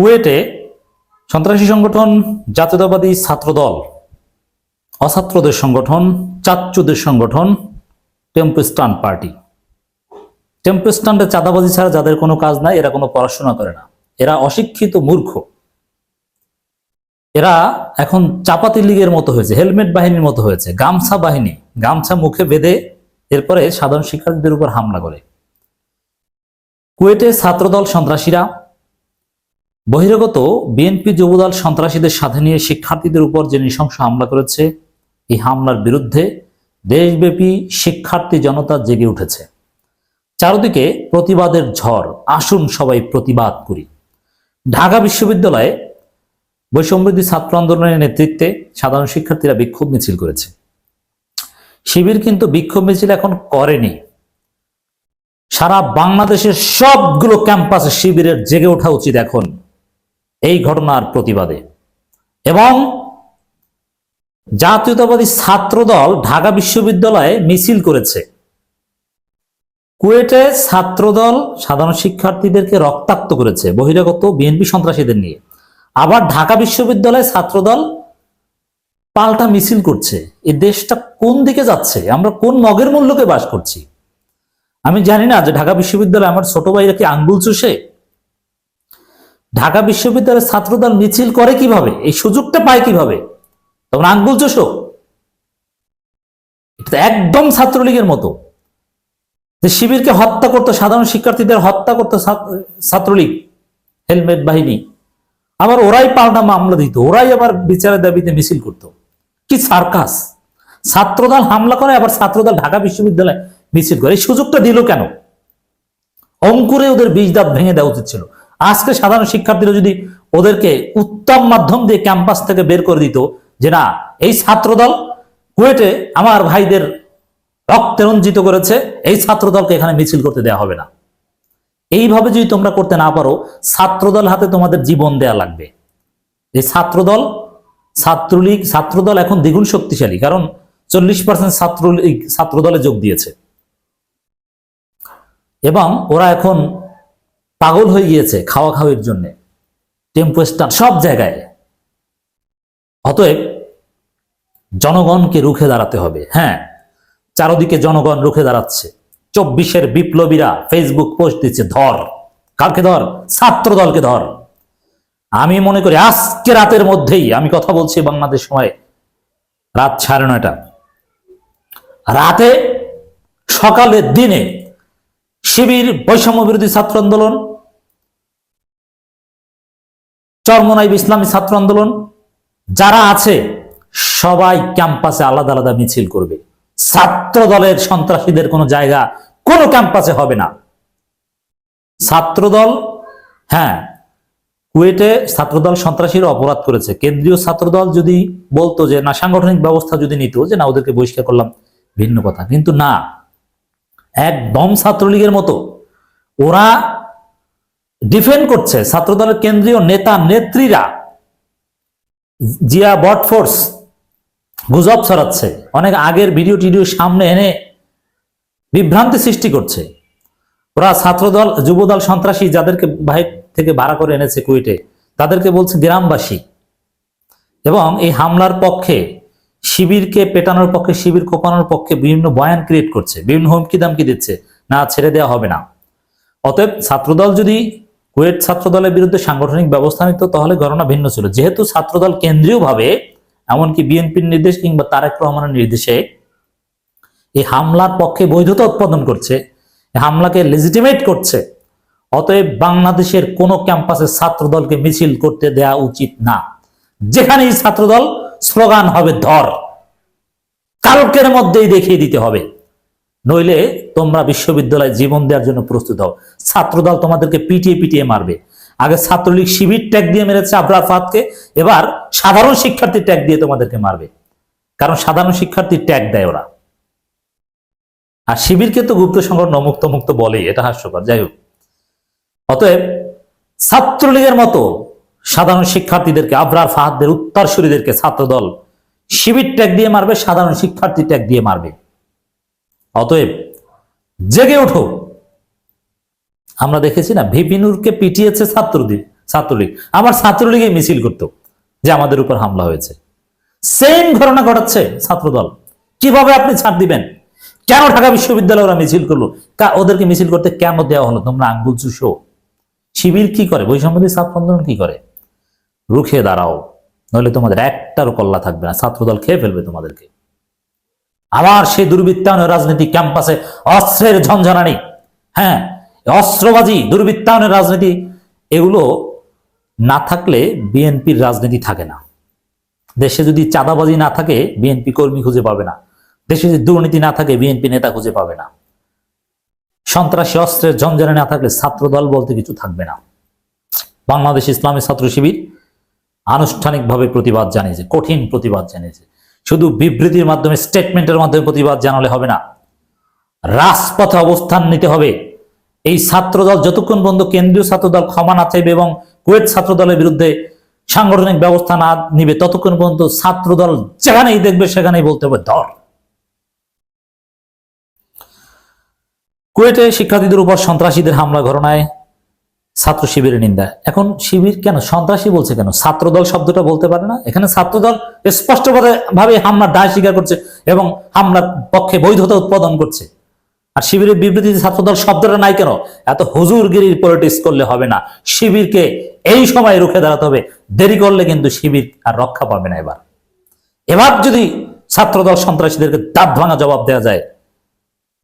কুয়েটে সন্ত্রাসী সংগঠন, জাতীয়তাবাদী ছাত্রদল, অছাত্রদের সংগঠন, চাচ্চুদের সংগঠন টেম্পোস্টান পার্টি। টেম্পোস্টান্ডে চাঁদাবাজি ছাড়া যাদের কোনো কাজ নাই, এরা কোনো পড়াশোনা করে না। এরা অশিক্ষিত মূর্খ। এরা এখন চাপাতি লীগের মতো হয়েছে, হেলমেট বাহিনীর মতো হয়েছে, গামছা বাহিনী, গামছা মুখে বেঁধে এরপরে সাধারণ শিক্ষার্থীদের উপর হামলা করে। কুয়েটে ছাত্রদল সন্ত্রাসীরা বহিরাগত বিএনপি যুবদল সন্ত্রাসীদের সাথে নিয়ে শিক্ষার্থীদের উপর যে নৃশংস হামলা করেছে, এই হামলার বিরুদ্ধে দেশব্যাপী শিক্ষার্থী জনতা জেগে উঠেছে। চারদিকে প্রতিবাদের ঝড়, আসুন সবাই প্রতিবাদ করি। ঢাকা বিশ্ববিদ্যালয়ে বৈষম্যবিরোধী ছাত্র আন্দোলনের নেতৃত্বে সাধারণ শিক্ষার্থীরা বিক্ষোভ মিছিল করেছে। শিবির কিন্তু বিক্ষোভ মিছিল এখন করেনি। সারা বাংলাদেশের সবগুলো ক্যাম্পাসে শিবিরের জেগে ওঠা উচিত এখন। এই ঘটনার প্রতিবাদে। এবং জাতীয়তাবাদী ছাত্রদল ঢাকা বিশ্ববিদ্যালয়ে মিছিল করেছে। কুয়েটে ছাত্রদল সাধারণ শিক্ষার্থীদেরকে রক্তাক্ত করেছে, বহিরাগত বিএনপি সন্ত্রাসীদের নিয়ে। আবার ঢাকা বিশ্ববিদ্যালয়ে ছাত্রদল পাল্টা মিছিল করছে এই দেশটা কোন দিকে যাচ্ছে, আমরা কোন মগের মূল্যকে বাস করছি? আমি জানি না যে ঢাকা বিশ্ববিদ্যালয়ে আমার ছোট ভাইরা কি আঙ্গুল চুষে ঢাকা বিশ্ববিদ্যালয়ের ছাত্রদল মিছিল করে কীভাবে? এই সুযোগটা পায় কীভাবে? তখন আঙ্গুল চুষো। একদম ছাত্রলীগের মতো। যে শিবিরকে হত্যা করতো সাধারণ শিক্ষার্থীদের হত্যা করতো ছাত্রলীগ, হেলমেট বাহিনী। আবার ওরাই পাল্টা মামলা দিত, ওরাই আবার বিচারের দাবিতে মিছিল করত। কি সার্কাস! ছাত্রদল হামলা করে, আবার ছাত্রদল ঢাকা বিশ্ববিদ্যালয়ে মিছিল করে। এই সুযোগটা দিল কেন? অঙ্কুরে ওদের বীজ দাঁত ভেঙে দেওয়া উচিত ছিল। আজকে সাধারণ শিক্ষার্থীরা যদি ওদেরকে উত্তম মাধ্যম দিয়ে ক্যাম্পাস থেকে বের করে দিত যে না, এই ছাত্রদল কুয়েটে আমার ভাইদের রক্তে রঞ্জিত করেছে, এই ছাত্রদলকে এখানে মিছিল করতে দেওয়া হবে না। এইভাবে যদি তোমরা করতে না পারো, ছাত্রদল হাতে তোমাদের জীবন দেয়া লাগবে। এই ছাত্রদল, ছাত্রলীগ, ছাত্রদল এখন দ্বিগুণ শক্তিশালী, কারণ চল্লিশ পার্সেন্ট ছাত্রলীগ, ছাত্রদলে যোগ দিয়েছে। এবং ওরা এখন পাগল হয়ে গিয়েছে খাওয়া খাওয়ির জন্য। টেম্পো স্টার সব জায়গায়। অতএব জনগণকে রুখে দাঁড়াতে হবে। হ্যাঁ চারদিকে জনগণ রুখে দাঁড়াচ্ছে। চব্বিশের বিপ্লবীরা ফেসবুক পোস্ট দিচ্ছে, ধর। কাকে ধর? ছাত্র দলকে ধর। আমি মনে করি আজকে রাতের মধ্যেই, আমি কথা বলছি বাংলাদেশ সময়, রাত সাড়ে নয়টা। রাতে সকালের দিনে শিবির বৈষম্য বিরোধী ছাত্র আন্দোলন চরমনাইব ইসলামী ছাত্র আন্দোলন যারা আছে, সবাই ক্যাম্পাসে আলাদা আলাদা মিছিল করবে। ছাত্র দলের সন্ত্রাসীদের কোনো জায়গা কোনো ক্যাম্পাসে হবে না। ছাত্রদল হ্যাঁ কুয়েটে ছাত্রদল সন্ত্রাসীরা অপরাধ করেছে। কেন্দ্রীয় ছাত্রদল যদি বলতো যে, না, সাংগঠনিক ব্যবস্থা যদি নিত, যে না, ওদেরকে বহিষ্কার করলাম। ভিন্ন কথা। কিন্তু না, একদম ছাত্রলীগের মতো। ওরা ডিফেন্ড করছে ছাত্রদলের কেন্দ্রীয় নেতা নেত্রীরা। জিয়া বট ফোর্স গুজব ছড়াচ্ছে। অনেক আগের ভিডিও টিডিও সামনে এনে বিভ্রান্তি সৃষ্টি করছে। ওরা ছাত্রদল, যুবদল, সন্ত্রাসী যাদেরকে বাহির থেকে ভাড়া করে এনেছে কুয়েটে, তাদেরকে বলছে গ্রামবাসী। এবং এই হামলার পক্ষে, শিবিরকে পেটানোর পক্ষে, শিবির কোপানোর পক্ষে বিভিন্ন বয়ান ক্রিয়েট করছে। বিভিন্ন হুমকি দামকি দিচ্ছে। না, ছেড়ে দেওয়া হবে না। অতএব ছাত্রদল যদি কুয়েট ছাত্রদলের বিরুদ্ধে সাংগঠনিক ব্যবস্থা নিত, তাহলে ঘটনা ভিন্ন ছিল। যেহেতু ছাত্রদল কেন্দ্রীয়ভাবে, এমনকি বিএনপির নির্দেশ কিংবা তারেক রহমানের নির্দেশে এই হামলার পক্ষে বৈধতা উৎপাদন করছে হামলাকে লেজিটিমেট করছে, অতএব বাংলাদেশের কোনো ক্যাম্পাসে ছাত্রদলকে মিছিল করতে দেয়া উচিত না। যেখানেই ছাত্রদল স্লোগান হবে ধর, কালকের মধ্যেই দেখিয়ে দিতে হবে। নইলে তোমরা বিশ্ববিদ্যালয়ে জীবন দেওয়ার জন্য প্রস্তুত হও। ছাত্রদল তোমাদেরকে পিটিয়ে পিটিয়ে মারবে। আগে ছাত্রলীগ শিবির ট্যাগ দিয়ে মেরেছে আবরার ফাতকে এবার সাধারণ শিক্ষার্থী ট্যাগ দিয়ে তোমাদেরকে মারবে। কারণ সাধারণ শিক্ষার্থী ট্যাগ দেয় ওরা। আর শিবিরকে তো গুপ্ত সংগঠন অমুক্ত মুক্ত বলেই, এটা হাস্যকর। যাই হোক। অতএব ছাত্রলীগের মতো সাধারণ শিক্ষার্থীদেরকে আবরার ফাহাদদের উত্তরসূরিদেরকে ছাত্রদল শিবির ট্যাগ দিয়ে মারবে, সাধারণ শিক্ষার্থী ট্যাগ দিয়ে মারবে। অতএব জেগে ওঠো। আমরা দেখেছি না, ভিপিনুরকে পিটিয়েছে ছাত্রদের ছাত্রলীগ। আবার ছাত্রলীগে মিছিল করতো, যে আমাদের উপর হামলা হয়েছে। সেম ঘটনা ঘটাচ্ছে ছাত্রদল। কীভাবে আপনি ছাড় দিবেন? কেন ঢাকা বিশ্ববিদ্যালয় ওরা মিছিল করল? কা- ওদেরকে মিছিল করতে কেন দেওয়া হলো? তোমরা আঙ্গুল চুষো। শিবির কি করে? বৈষম্যদী ছাত্র আন্দোলন কি করে? রুখে দাঁড়াও, নইলে তোমাদের একটারও কল্লা থাকবে না। ছাত্রদল খেয়ে ফেলবে তোমাদেরকে। আবার সেই দুর্বৃত্তায়নের রাজনীতি ক্যাম্পাসে অস্ত্রের ঝঞ্ঝানানি হ্যাঁ অস্ত্রবাজি, দুর্বৃত্তায়নের রাজনীতি, এগুলো না থাকলে বিএনপির রাজনীতি থাকে না। দেশে যদি চাঁদাবাজি না থাকে, বিএনপি কর্মী খুঁজে পাবে না। দেশে যদি দুর্নীতি না থাকে, বিএনপি নেতা খুঁজে পাবে না। সন্ত্রাসী অস্ত্রের ঝঞ্ঝানে না থাকলে ছাত্র দল বলতে কিছু থাকবে না। বাংলাদেশ ইসলামী ছাত্র শিবির আনুষ্ঠানিকভাবে প্রতিবাদ জানিয়েছে, কঠিন প্রতিবাদ জানিয়েছে। শুধু বিবৃতির মাধ্যমে স্টেটমেন্টের মাধ্যমে প্রতিবাদ জানালে হবে না। রাজপথে অবস্থান নিতে হবে। এই ছাত্রদল যতক্ষণ পর্যন্ত কেন্দ্রীয় ছাত্রদল ক্ষমা না চাইবে এবং কুয়েত ছাত্রদলের বিরুদ্ধে সাংগঠনিক ব্যবস্থা না নিবে, ততক্ষণ পর্যন্ত ছাত্রদল যেখানেই দেখবে সেখানেই বলতে হবে ধর কুয়েটে শিক্ষার্থীদের উপর সন্ত্রাসীদের হামলা ঘটনায় ছাত্র শিবিরের নিন্দা। এখন শিবির কেন? সন্ত্রাসী বলছে কেন? ছাত্রদল শব্দটা বলতে পারে না? এখানে ছাত্রদল স্পষ্টভাবে ভাবে হামলার দায় স্বীকার করছে এবং হামলার পক্ষে বৈধতা উৎপাদন করছে। আর শিবিরের বিবৃতিতে ছাত্রদল শব্দটা নাই কেন? এত হুজুরগিরির পলিটিক্স করলে হবে না। শিবিরকে এই সময় রুখে দাঁড়াতে হবে। দেরি করলে কিন্তু শিবির আর রক্ষা পাবে না এবার। এবার যদি ছাত্রদল সন্ত্রাসীদেরকে দাঁত ভাঙা জবাব দেওয়া যায়,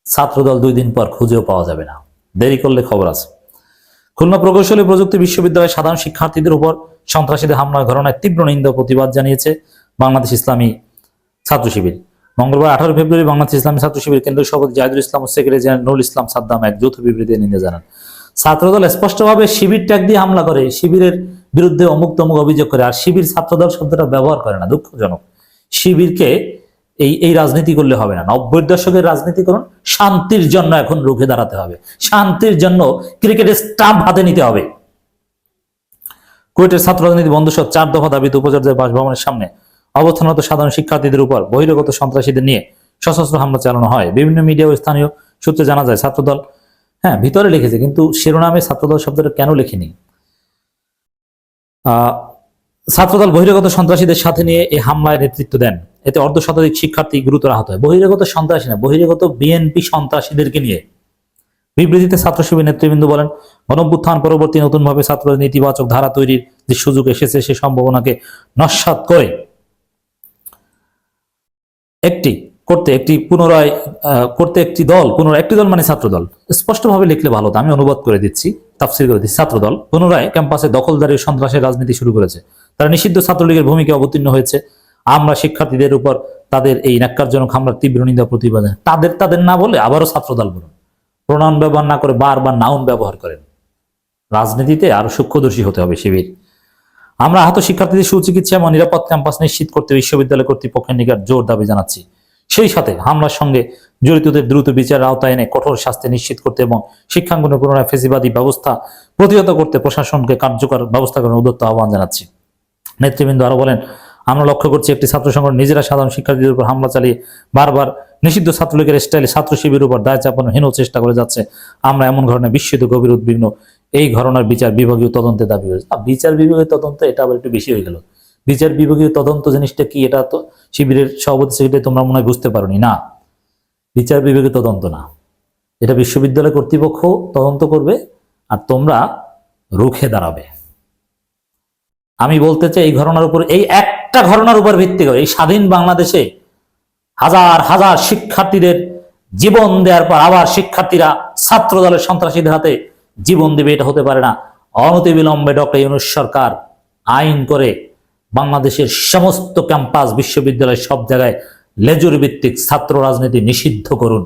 ছাত্রদল দুই দিন পর খুঁজেও পাওয়া যাবে না। দেরি করলে খবর আছে। খুলনা প্রকৌশলী প্রযুক্তি বিশ্ববিদ্যালয়ের সাধারণ শিক্ষার্থীদের উপর সন্ত্রাসীদের হামলার ঘটনায় তীব্র নিন্দা প্রতিবাদ জানিয়েছে বাংলাদেশ ইসলামী ছাত্র শিবির। মঙ্গলবার আঠারো ফেব্রুয়ারি বাংলাদেশ ইসলামী ছাত্র শিবির কেন্দ্রীয় সভাপতি জাহিদুল ইসলাম ও সেক্রেটারি জেনারেল নুরুল ইসলাম সাদ্দাম এক যৌথ বিবৃতিতে নিন্দা জানান। ছাত্রদল স্পষ্টভাবে শিবির ট্যাগ দিয়ে হামলা করে, শিবিরের বিরুদ্ধে অমুক তমুক অভিযোগ করে, আর শিবির ছাত্রদল শব্দটা ব্যবহার করে না, দুঃখজনক। শিবিরকে এই এই রাজনীতি করলে হবে না। নব্বই দশকের রাজনীতি করুন শান্তির জন্য এখন রুখে দাঁড়াতে হবে। শান্তির জন্য ক্রিকেটের স্টাম্প হাতে নিতে হবে। কুয়েটের ছাত্র রাজনীতি বন্ধ সহ চার দফা দাবিতে উপাচার্যের বাসভবনের সামনে অবস্থানরত সাধারণ শিক্ষার্থীদের উপর বহিরাগত সন্ত্রাসীদের নিয়ে সশস্ত্র হামলা চালানো হয়। বিভিন্ন মিডিয়া ও স্থানীয় সূত্রে জানা যায় ছাত্রদল হ্যাঁ ভিতরে লিখেছে কিন্তু শিরোনামে ছাত্রদল শব্দটা কেন লেখেনি? আহ, ছাত্রদল বহিরাগত সন্ত্রাসীদের সাথে নিয়ে এই হামলায় নেতৃত্ব দেন। এতে অর্ধ শতাধিক শিক্ষার্থী গুরুতর আহত হয়। বহিরাগত সন্ত্রাসী না, বহিরাগত বিএনপি সন্ত্রাসীদেরকে নিয়ে। বিবৃতিতে ছাত্র শিবির নেতৃবৃন্দ বলেন, গণভ্যুত্থান পরবর্তী নতুনভাবে ছাত্রদের নেতিবাচক ধারা তৈরির যে সুযোগ এসেছে, সে সম্ভাবনাকে নস্বাত করে। একটি করতে একটি পুনরায় করতে একটি দল, পুনরায় একটি দল মানে ছাত্রদল। স্পষ্টভাবে লিখলে ভালো আমি অনুবাদ করে দিচ্ছি, তাফসির করে দিচ্ছি। ছাত্র দল পুনরায় ক্যাম্পাসে দখলদারি সন্ত্রাসের রাজনীতি শুরু করেছে। তারা নিষিদ্ধ ছাত্রলীগের ভূমিকা অবতীর্ণ হয়েছে। আমরা শিক্ষার্থীদের উপর তাদের এই ন্যাক্কারজনক হামলার তীব্র নিন্দা প্রতিবাদ। তাদের তাদের না বলে আবারও ছাত্র দল বলুন। প্রণয়ন ব্যবহার না করে বারবার নাউন ব্যবহার করেন। রাজনীতিতে আরও সূক্ষ্মদর্শী হতে হবে শিবির। আমরা আহত শিক্ষার্থীদের সুচিকিৎসা এবং নিরাপদ ক্যাম্পাস নিশ্চিত করতে বিশ্ববিদ্যালয় কর্তৃপক্ষের নিকট জোর দাবি জানাচ্ছি। সেই সাথে হামলার সঙ্গে জড়িতদের দ্রুত বিচারের আওতায় এনে কঠোর শাস্তি নিশ্চিত করতে এবং শিক্ষাঙ্গনে পুনরায় ফেসিবাদী ব্যবস্থা প্রতিহত করতে প্রশাসনকে কার্যকর ব্যবস্থা করার উদ্যত্ত আহ্বান জানাচ্ছি। নেতৃবৃন্দ আরও বলেন, আমরা লক্ষ্য করছি একটি ছাত্র সংগঠন নিজেরা সাধারণ শিক্ষার্থীদের উপর হামলা চালিয়ে বারবার নিষিদ্ধ ছাত্রলীগের স্টাইলে ছাত্র শিবির উপর দায় চাপানো হীন চেষ্টা করে যাচ্ছে। আমরা এমন ঘটনায় বিস্মিত, গভীর, উদ্বিগ্ন। এই ঘটনার বিচার বিভাগীয় তদন্তে দাবি হয়েছে। বিচার বিভাগীয় তদন্ত, এটা আবার একটু বেশি হয়ে গেল। বিচার বিভাগীয় তদন্ত জিনিসটা কি, এটা তো শিবিরের সভাপতি সেক্রেটারি, তোমরা মনে হয় বুঝতে পারোনি। না, বিচার বিভাগীয় তদন্ত না। এটা বিশ্ববিদ্যালয় কর্তৃপক্ষ তদন্ত করবে আর তোমরা রুখে দাঁড়াবে। আমি বলতে চাই এই ঘটনার উপর, এই একটা ঘটনার উপর ভিত্তি করে, এই স্বাধীন বাংলাদেশে হাজার হাজার শিক্ষার্থীদের জীবন দেওয়ার পর আবার শিক্ষার্থীরা ছাত্র দলের সন্ত্রাসীদের হাতে জীবন দেবে, এটা হতে পারে না। অনতিবিলম্বে ডক্টর ইউনুস সরকার আইন করে বাংলাদেশের সমস্ত ক্যাম্পাস, বিশ্ববিদ্যালয় সব জায়গায় লেজুর ভিত্তিক ছাত্র রাজনীতি নিষিদ্ধ করুন।